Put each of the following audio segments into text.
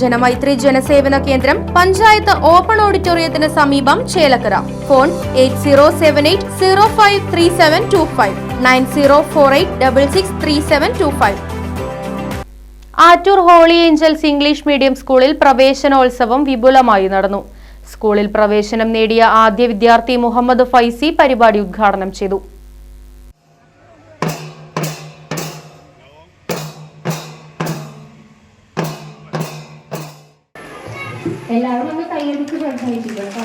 ജനമൈത്രി ജനസേവന കേന്ദ്രം പഞ്ചായത്ത് ഓപ്പൺ ഓഡിറ്റോറിയത്തിന് സമീപം Chelakkara. Phone eight zero seven eight zero five three seven two five nine zero four eight double six three seven two five. Attoor holy angels English medium സ്കൂളിൽ പ്രവേശനോത്സവം വിപുലമായി നടന്നു. സ്കൂളിൽ പ്രവേശനം നേടിയ ആദ്യ വിദ്യാർത്ഥി മുഹമ്മദ് ഫൈസി പരിപാടി ഉദ്ഘാടനം ചെയ്തു. എല്ലാവരും ഒന്ന് കൈയടിച്ച് പ്രോത്സാഹിപ്പിക്കണം കേട്ടോ.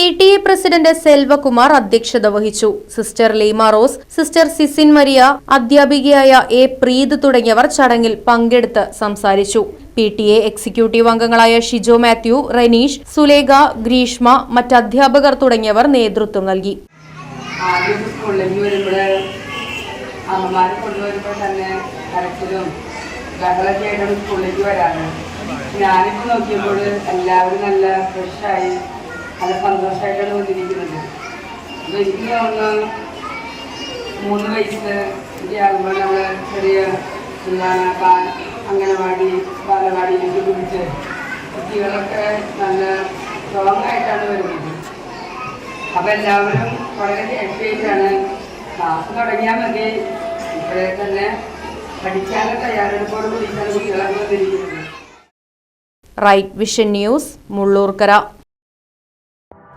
P T A president Selvakumar അധ്യക്ഷത വഹിച്ചു. Sister Leema Rose sister Sisin Maria അധ്യാപികയായ എ പ്രീത് തുടങ്ങിയവർ ചടങ്ങിൽ പങ്കെടുത്ത് സംസാരിച്ചു. പി ടി എ എക്സിക്യൂട്ടീവ് അംഗങ്ങളായ ഷിജോ മാത്യു റനീഷ് സുലേഖ ഗ്രീഷ്മ മറ്റ് അധ്യാപകർ തുടങ്ങിയവർ നേതൃത്വം നൽകി. ഞാനിപ്പോ കൊണ്ടുവരുമ്പോൾ തന്നെ നോക്കിയപ്പോൾ എല്ലാവരും നല്ല ഫ്രഷായി നല്ല സന്തോഷമായിട്ടാണ് വന്നിരിക്കുന്നത് അപ്പോൾ എനിക്ക് തോന്നുന്നു മൂന്ന് വയസ്സ് ഒക്കെ ആകുമ്പോൾ നമ്മൾ ചെറിയ എന്താണ് അംഗനവാടി ബാലവാടിയിലേക്ക് കുടിച്ച് കുട്ടികളൊക്കെ നല്ല സ്ട്രോങ് ആയിട്ടാണ് വരുന്നത്. അപ്പൊ എല്ലാവരും വളരെ ആയിട്ടാണ് ക്ലാസ് തുടങ്ങിയാൽ മതി. ഇപ്പോഴേ തന്നെ പഠിക്കാനും തയ്യാറെടുപ്പോട് കൂടിയിട്ടാണ് കുട്ടികളൊക്കെ വന്നിരിക്കുന്നത്. Right vision news Mullurkara.